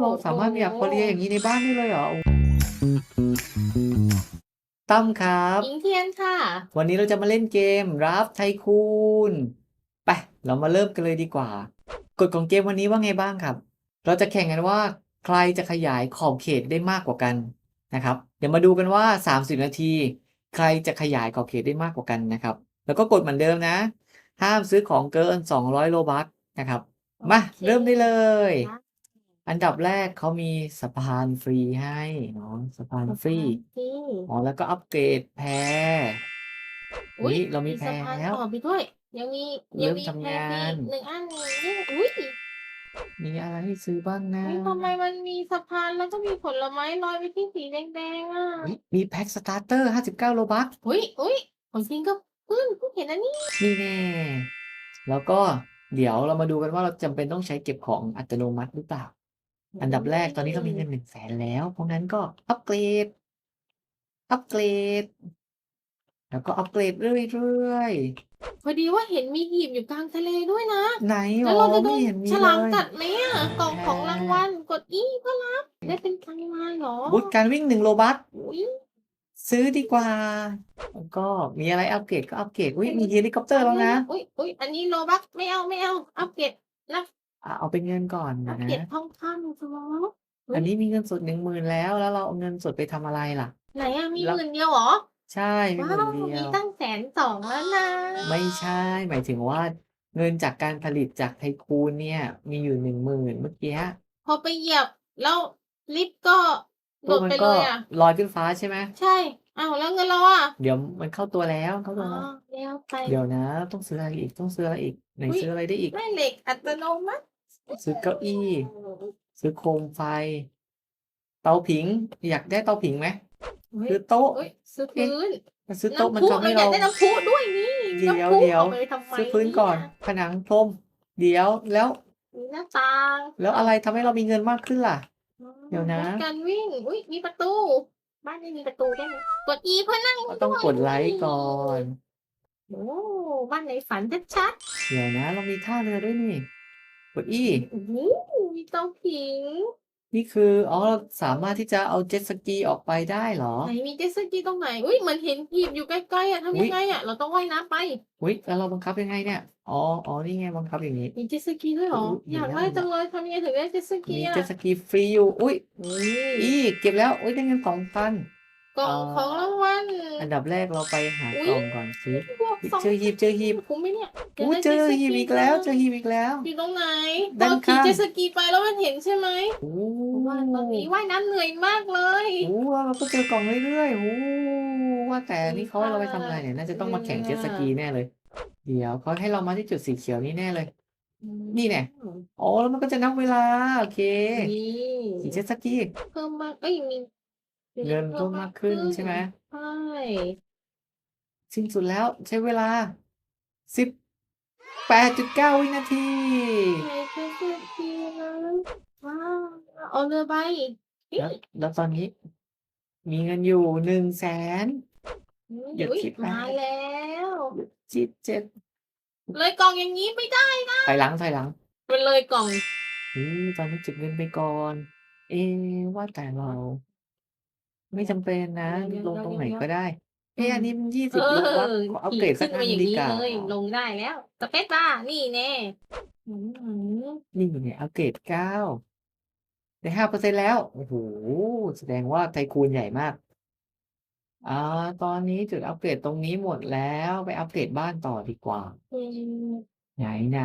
เราสามารถมีอควาเรียมอย่างนี้ในบ้านได้เลยเหรอโอ้ตั้มครับ อิงเทียนค่ะ วันนี้เราจะมาเล่นเกมรับไทคูนไปเรามาเริ่มกันเลยดีกว่า กฎของเกมวันนี้ว่าไงบ้างครับ เราจะแข่งกันว่าใครจะขยายขอบเขตได้มากกว่ากันนะครับ เดี๋ยวมาดูกันว่า 30 นาที ใครจะขยายขอบเขตได้มากกว่ากันนะครับ แล้วก็กฎเหมือนเดิมนะ ห้ามซื้อของเกิน 200 โลบัคนะครับ มาโอเคเริ่มได้เลยได้ อันดับแรกเขามีสะพานฟรีให้เนาะสะพานฟรีที่ อ๋อแล้วก็อัปเกรดแพรอุ๊ย นี่เรามีแพรสะพานแล้ว ต่อไปด้วย ยังมีเริ่ยังมมีทำแพรงาน อีกหนึ่งอันนี่อุ้ยมีอะไรให้ซื้อบ้างนะนี่ทำไมมันมีสะพานแล้วก็มีผลไม้ลอยไปที่สีแดงๆอะเฮ้ยมีแพ็คสตาร์เตอร์59โลบัคอุ้ยอุ้ยของจริงก็เพิ่งเพิ่งเห็นอันนี้นี่แน่ แล้วก็เดี๋ยวเรามาดูกันว่าเราจำเป็นต้องใช้เก็บของอัตโนมัติหรือเปล่า อันดับแรกตอนนี้เรามีเงินหนึ่งแสนแล้ว เพราะงั้นก็อัปเกรด อัปเกรด แล้วก็อัปเกรดเรื่อยพอดีว่าเห็นมีหีบอยู่กลางทะเลด้วยนะ ๆ ไหนหรแล้วอเราจะโดไม่นเห็นมีฉเลลามยกัดไหมอะกล่องของรางวัลกดอีเพื่อรับ ได้เป็นรางวัลเหรอบูทการวิ่งหนึ่งโลบัคอุ้ยซื้อดีกว่า แล้วก็มีอะไรอัปเกรดก็อัปเกรด อุ้ยมีเฮลิคอปเตอร์แล้วนะ อุ้ยอุ้ยอันนี้โลบักไม่เอาไม่เอาอัปเกรดนะ อะเอาเป็นเงินก่อนอันะปเกรดทองคำสมองอุ๊ยอันนี้มีเงินสดหนึ่งหมื่นแล้ว แล้วเราเอาเงินสดไปทำอะไรล่ะ ไหนอะมีแล้ว หมื่นเดียวเหรอใช่มีหว้ามื่วนเดีมียวตั้งแสนสองแล้วนะไม่ใช่ หมายถึงว่าเงินจากการผลิตจากไทคูนเนี่ย มีอยู่หนึ่งหมื่นเมื่อกี้พอไปเหยียบแล้วลิฟต์ก็หตัลุวดมันไปก็เลยอะลอยขึ้นฟ้าใช่ไหมใช่อ้าวแล้วเงินเราอะเดี๋ยวมันเข้าตัวแล้วเข้าตัวอ๋อแล้วแล้วไป เดี๋ยวนะ ต้องซื้ออะไรอีกต้องซื้ออะไรอีกไหนอุ๊ย ซื้ออะไรได้อีก แม่เหล็กอัตโนมัติ ซื้อเก้าอี้ ซื้อโคมไฟ เตาผิง อยากได้เตาผิงไหมเฮ้ยซื้อโต๊ะเฮ้ยซื้อพื้นซื้อโต๊ะมันน้ำพุทำให้เราอยาเรากได้น้ำพุด้วยนี่เดี๋ยวน้ำพุเดี๋ยวเอาไปทำไมซื้อพื้นก่อน ผนังพรมเดี๋ยวแล้วมีหน้าต่างแล้วอะไรทำให้เรามีเงินมากขึ้นล่ะ เดี๋ยวนะรถการวิ่งอุ้ยมีประตู บ้านไม่มีประตูได้ไหมกด E เพื่อนั่งก็ต้องกดไลค์ก่อนโอ้บ้านในฝันชัดเดี๋ยวนะ เรามีท่าเรือด้วยนี่ กดอีๆโอ้โหมีเตาผิง นี่คืออ๋อเราสามารถที่จะเอาเจ็ตสกีออกไปได้เหรอ ไหนมีเจ็ตสกีตรงไหน อุ้ยเหมือนเห็นหีบอยู่ใกล้ๆอะทำยังไงอะ เราต้องว่ายน้ำไป อุ้ยแล้วเราบังคับยังไงเนี่ยอ๋ออ๋อนี่ไงบังคับอย่างนี้ มีเจ็ตสกีด้วยเหรอ อุ๊ย อยากมีได้แล้วจังเลยทำยังไงถึงได้เจ็ตสกีมีอะเจ็ตสกีฟรีอยู่อุ้ย อุ้อียเก็บแล้ว อุ้ยได้เงินสองพัน กล่องอ่าของรางวัล อันดับแรกเราไปหาอุ๊ยกล่องก่อนสิพวกสองเจอหีบเจอหีบคุ้มไหมเนี่ยอู้เจอหีบอีกแล้วเจอหีบอีกแล้ว อยู่ตรงไหนพด้าอนขี่ข้าง เจ็ตสกีไปแล้วมันเห็นใช่ไหมโอ้ว่าตอนนี้ว่ายน้ำเหนื่อยมากเลยโอ้เราก็เจอกล่องเรื่อยๆโอ้ว่าแต่นี่เขาให้เราไปทำอะไรเนี่ยน่าจะต้องมาแข่งเจ็ตสกีแน่เลย เดี๋ยวเขาให้เรามาที่จุดสีเขียวนี่แน่เลย นี่แน่อ๋อแล้วมันก็จะนับเวลาโอเคนี่ขี่เจ็ตสกีเพิ่มมากเอ้ยมี เงินเพิ่มมากขึ้นใช่ไหมใช่สิ้นสุดแล้วใช้เวลาสิบแปดจุดเก้าวินาทีใช่เจ็ตสกีนะว้าวเอาเรือใบแล้วแล้วตอนนี้ มีเงินอยู่หนึ่งแสนหยุดอุ๊ยคิดนะมาแล้วจิตเจ็ดเลยกล่องอย่างนี้ไม่ได้ถอยหลังถอยหลังมันเลยกล่องอืมตอนนี้เก็บเงินไปก่อน เอ๊ะว่าแต่เรา ไม่จำเป็นนะเดี๋ยวลงตรงไหนเดี๋ยวก็ได้เอ๊ะอันนี้มันยี่เอสิบลูกวัดอขออัปเกรดสัขึ้กนอัมานอย่างดีนี้กว่าเลยลงได้แล้วสเปซบ้าร์นี่แน่อืมนี่เนี่ยอัปเกรดเก้าได้ห้าเปอร์เซ็นแล้ว โอ้โห แสดงว่าไทคูนใหญ่มากอ่าตอนนี้จุดอัปเกรดตรงนี้หมดแล้ว ไปอัปเกรดบ้านต่อดีกว่า อืมไหนไหน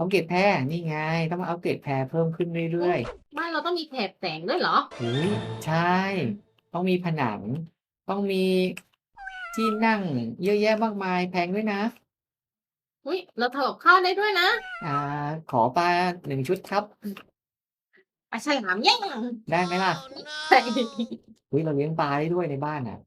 อัปเกรดแพรนี่ไง ต้องมาอัปเกรดแพรเพิ่มขึ้นเรื่อยบ้านเราต้องมีแถบแสงด้วยเหรอๆอุ้ยใช่ ต้องมีผนัง ต้องมีที่นั่งเยอะแยะมากมายแพงด้วยนะ อุ้ยเราถอดข้าวได้ด้วยนะอ่า ขอปลาหนึ่งชุดครับ ปลาฉลามแย่งได้ไหมล่ะใช่อุ้ยเราเลี้ยงปลาได้ด้วยในบ้านอะ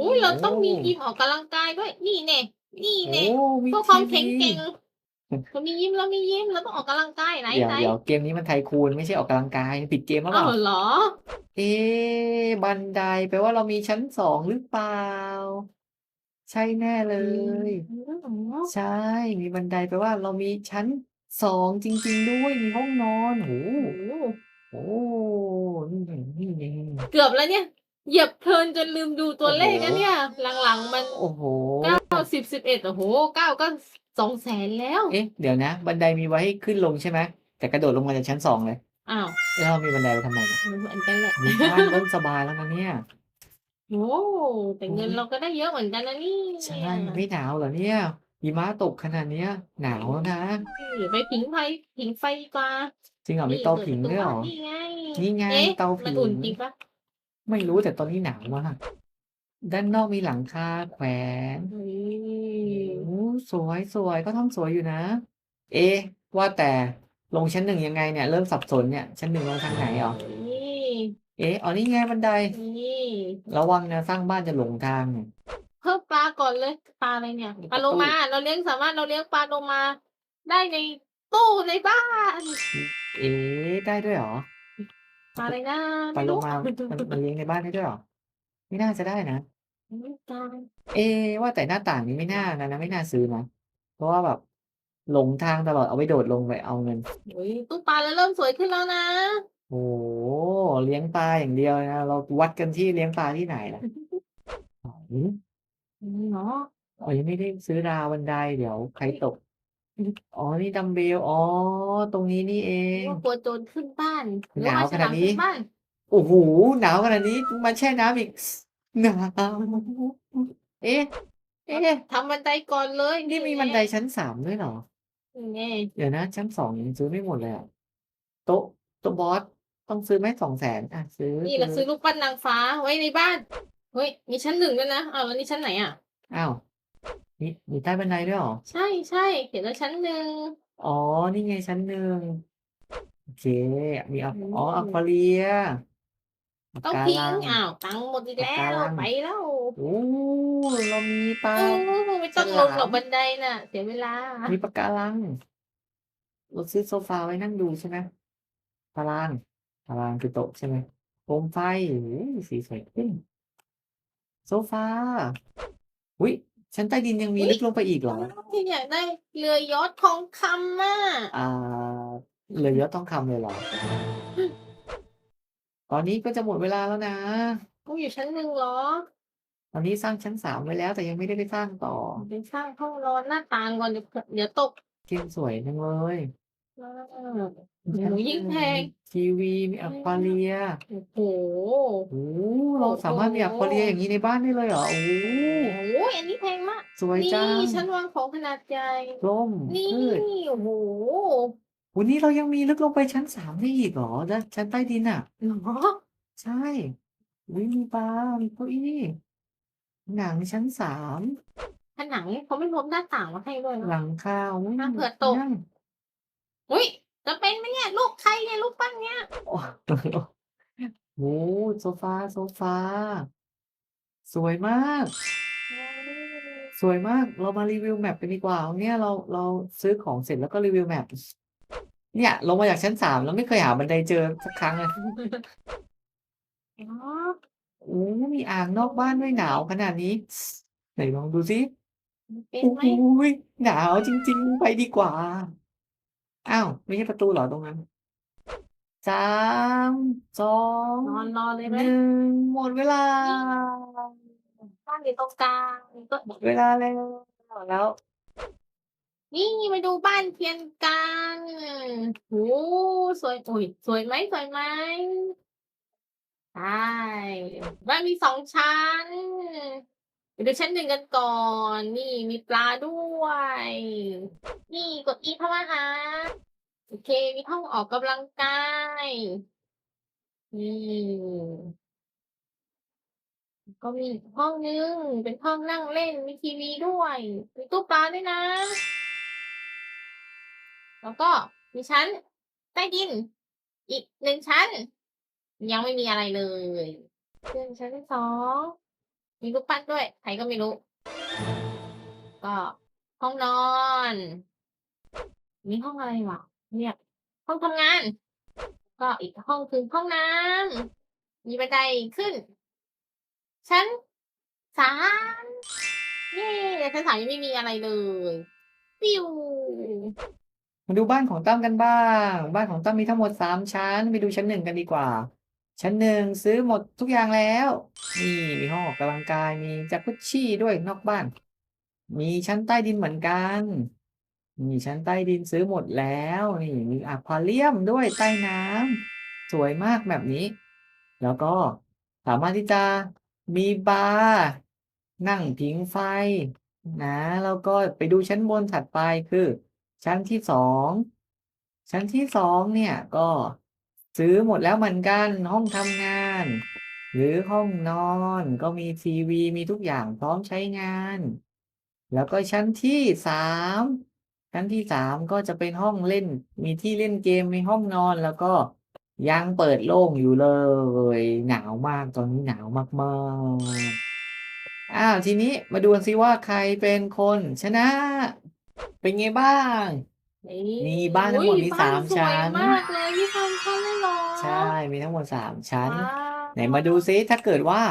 อุ้ยเราต้องมีโอ้ยิมออกกำลังกายด้วย นี่แน่นี่โอ้แน่มีเพื่อความทีแข็งวีแกร่ง เรามียิมเรามียิมเราต้องออกกำลังกายไหนเดี๋ยวไหนเดี๋ยวเกมนี้มันไทคูนไม่ใช่ออกกำลังกายผิดเกมแล้วเปอ้าล่าวเหรอ เอ๊ะบันไดแปลว่าเรามีชั้นสองหรือเปล่า ใช่แน่เลยอืมใช่ มีบันไดแปลว่าเรามีชั้นสองจริง ๆ ด้วยมีห้องนอนโอ้โหโอ้โหเกือบแล้วเนี่ย เหยียบเพลินจนลืมดูตัวเลขนะเนี่ย หลังๆมันโอ้โห เก้าสิบสิบเอ็ดโอ้โหเก้าก็ สองแสนแล้ว เอ๊ะเดี๋ยวนะ บันไดมีไว้ให้ขึ้นลงใช่ไหมแต่กระโดดลงมาจากชั้นสองเลยอ้าวแล้วเรามีบันไดไปทำไมเนี่ยเหมือนกันแหละมีบ้านเริ่มสบายแล้วนะเนี่ยโอ้แต่เงินเราก็ได้เยอะเหมือนกันนะนี่ใช่ไม่หนาวเหรอเนี่ยหิมะตกขนาดเนี้ย หนาวแล้วนะหรือไปผิงไฟผิงไฟดีกว่าจริงเหรอมีเตาผิงด้วยเหรอนี่ไงนี่ไงเอ๊ะเตามันผิงอุ่นจริงปะไม่รู้แต่ตอนนี้หนาวมากด้านนอกมีหลังคาแขวนเฮ้ยโอ้ สวยสวยก็ทำสวยอยู่นะ เอ๊ะว่าแต่ลงชั้นหนึ่งยังไงเนี่ย เริ่มสับสนเนี่ย ชั้นหนึ่งลงทางไหนอ๋อนี่เอ๊ะอ๋อนี่ไงบันไดนี่ระวังนะสร้างบ้านจะหลงทางเพิ่มปลาก่อนเลยปลาอะไรเนี่ยมีปลาโลประตูมาเราเลี้ยงสามารถเราเลี้ยงปลาโลมา ได้ในตู้ในบ้าน เอ๊ะได้ด้วยเหรอปลาอะไรนะปลาไม่โลรู้มามันมันเลี้ยงในบ้านได้ด้วยเหรอไม่น่าจะได้นะไม่ตาย เอ๊ะว่าแต่หน้าต่างนี้ไม่น่านะนะไม่น่าซื้อนะเพราะว่าแบบหลงทางตลอดเอาไปโดดลงไปเอาเงินโอ้ยตู้ปลาเราเริ่มสวยขึ้นแล้วนะ โอ้โหเลี้ยงปลาอย่างเดียวนะเราวัดกันที่เลี้ยงปลาที่ไหนล่ะอ๋อเนาะอ๋อยังไม่ได้ซื้อราวบันไดเดี๋ยวใครตกอ๋อนี่ดัมเบลอ๋อตรงนี้นี่เอง ว่ากลัวโจรขึ้นบ้านรือหนาวว่ขนาดนี้ฉลมขึ้บ้าน โอ้โหหนาวขนาดนี้มาแช่น้ำอีก หนาวเอ๊ะ เอ๊ะ ทำบันไดก่อนเลยนี่มีบันไดชั้นสามด้วยเหรอไงเดี๋ยวนะ ชั้นสองยังซื้อไม่หมดเลยอะโต๊ะโต๊ะบอสต้องซื้อไหมสองแสนอะซื้อนี่เราซื้อลูกปั้นนางฟ้าไว้ในบ้าน เฮ้ย มีชั้นหนึ่งด้วยนะอ้าวแล้วนี่ชั้นไหนอะ อ้าวมีมีใต้บันไดด้วยเหรอ ใช่ใช่เขียนว่าชั้นหนึ่งอ๋อ นี่ไงชั้นหนึ่งโอเค มีอะอืมอ๋ออควาเรียปะ ต้องกาพิงลังอ้าวตังค์หมดอีกแล้ปะการัวงไปแล้วโอ้เรามีปลา โอ้ไม่ต้องฉลลามงหรอกบันไดน่ะ เสียเวลา มีปะการังเราซื้อโซฟาไว้นั่งดูใช่ไหมตารางตารางคือโต๊ะใช่ไหมโคมไฟโอ้ยสีสวยขึ้นโซฟา อุ้ยชั้นใต้ดินยังมีอุ๊ย ลึกลงไปอีกเหรอ ที่อยากได้เรือยอชทองคำอะอ่าเหลือยอดทองคำเลยเหรอ ตอนนี้ก็จะหมดเวลาแล้วนะกูอยู่ชั้นหนึ่งเหรอ ตอนนี้สร้างชั้นสามไว้แล้ว แต่ยังไม่ได้ไปสร้างต่อไปสร้างห้องนอนหน้าต่างก่อนเดี๋ยวเดี๋ยวตกเกมสวยจังเลยอ่าโอ้ยยิ่งแพงทีวีมีอควาเรียโอ้โหโอ้เราสามารถมีอควาเรียอย่างนี้ในบ้านได้เลยเหรอโอ้โอ้ยอันนี้แพงมากสวยนี่จังชั้นวางของขนาดใหญ่ร่มนี่พืชโอ้โห วันนี้เรายังมีลึกลงไปชั้นสามได้อีกเหรอด้านชั้นใต้ดินอะเหรอใช่วิมีบาร์มีเก้าอี้หนังชั้นสามผนังเขาไม่พรมหน้าต่างมาให้ด้วยหนะลังคาอุ้ยอะเผื่อตกนั่งอุ้ยจะเป็นไหมเนี่ยลูกใครเนี่ยลูกปั้นเนี่ยโอ้โหโซฟาโซฟา สวยมาก สวยมากเรามารีวิวแมปกันดีกว่าเนี่ยเราเราซื้อของเสร็จแล้วก็รีวิวแมป เนี่ย ลงมาจากชั้นสามแล้วไม่เคยหาบันไดเจอสักครั้งเลยอ๋อโอ้มีอ่างนอกบ้านด้วยหนาวขนาดนี้ ไหนลองดูสิเป็นโอ้ไหมโหหนาวจริง ๆ ไปดีกว่า อ้าว ไม่ใช่ประตูเหรอตรงนั้นสามสองนอนรอเลยหไหมนึ่งหมดเวลาบ้านอยู่ตรงกลางก็หมดเวลาแล้วแล้ว นี่มาดูบ้านเทียนกันโอ้สวยอุ้ยสวยไหมสวยไหมใช่บ้านมีสองชั้นไปดูชั้นหนึ่งกันก่อน นี่มีปลาด้วย นี่กดอีเข้ามาหาโอเค มีห้องออกกำลังกายนี่ก็มีอีกห้องนึง เป็นห้องนั่งเล่น มีทีวีด้วย มีตู้ปลาด้วยนะ แล้วก็มีชั้นใต้ดิน อีกหนึ่งชั้น ยังไม่มีอะไรเลยขึ้นชั้นที่สองมีลูกปั้นด้วย ใครก็ไม่รู้ ก็ห้องนอนมีห้องอะไรวะเนี่ย ห้องทำงาน ก็อีกห้องคือห้องน้ำมีบันไดขึ้น ชั้นสามเย้ชั้นสามยังไม่มีอะไรเลยปิ้ว มาดูบ้านของตั้มกันบ้าง บ้านของตั้มมีทั้งหมดสามชั้น ไปดูชั้นหนึ่งกันดีกว่า ชั้นหนึ่งซื้อหมดทุกอย่างแล้วนี่มีห้องออกกำลังกายมีจักรุชี่ด้วยนอกบ้าน มีชั้นใต้ดินเหมือนกันมีชั้นใต้ดินซื้อหมดแล้วนี่มีอควาเรียมด้วยใต้น้ำสวยมากแบบนี้ แล้วก็สามารถที่จะมีบาร์นั่งผิงไฟนะแล้วก็ไปดูชั้นบนถัดไปคือ ชั้นที่สองชั้นที่สองเนี่ยก็ซื้อหมดแล้วเหมือนกันห้องทำงาน หรือห้องนอนก็มีทีวีมีทุกอย่างพร้อมใช้งาน แล้วก็ชั้นที่สามชั้นที่สามก็จะเป็นห้องเล่น มีที่เล่นเกมมีห้องนอนแล้วก็ยังเปิดโล่งอยู่เลย หนาวมากตอนนี้หนาวมากๆอ้าวทีนี้มาดูกันสิว่าใครเป็นคนชนะ เป็นไงบ้าง นี่บ้านทั้งหมดมีอุ๊ยสามบ้นชั้นสวยมากเลยพี่ทำชั้นเลยเหรอใช่ มีทั้งหมดสามชั้นว้าวไหนมาดูซิถ้าเกิดว่า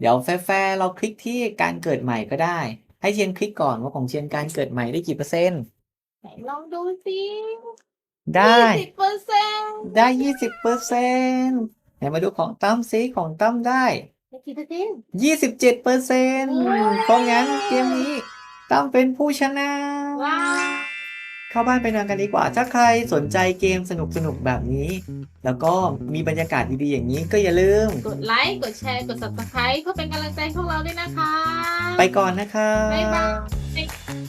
เดี๋ยวแฟร์ๆเราคลิกที่การเกิดใหม่ก็ได้ ให้เชียนคลิกก่อนว่าของเชียนการเกิดใหม่ได้กี่เปอร์เซ็นต์ ไหนลองดูสิได้สิบเปอร์เซ็นต์ได้ยี่สิบเปอร์เซ็นต์ไหนมาดูของตั้มซิของตั้มได้ได้กี่เปอร์เซ็นต์ยี่สิบเจ็ดเปอร์เซ็นต์ว้าวเพราะงั้นเกมนี้ ตั้มเป็นผู้ชนะ ว้าวเข้าบ้านไปนอนกันดีกว่า ถ้าใครสนใจเกมสนุกๆแบบนี้ แล้วก็มีบรรยากาศดีๆอย่างนี้ก็อย่าลืม กดไลค์ กดแชร์ กด subscribe เพื่อเป็นกำลังใจให้พวกเราด้วยนะคะ ไปก่อนนะครับบ๊ายบาย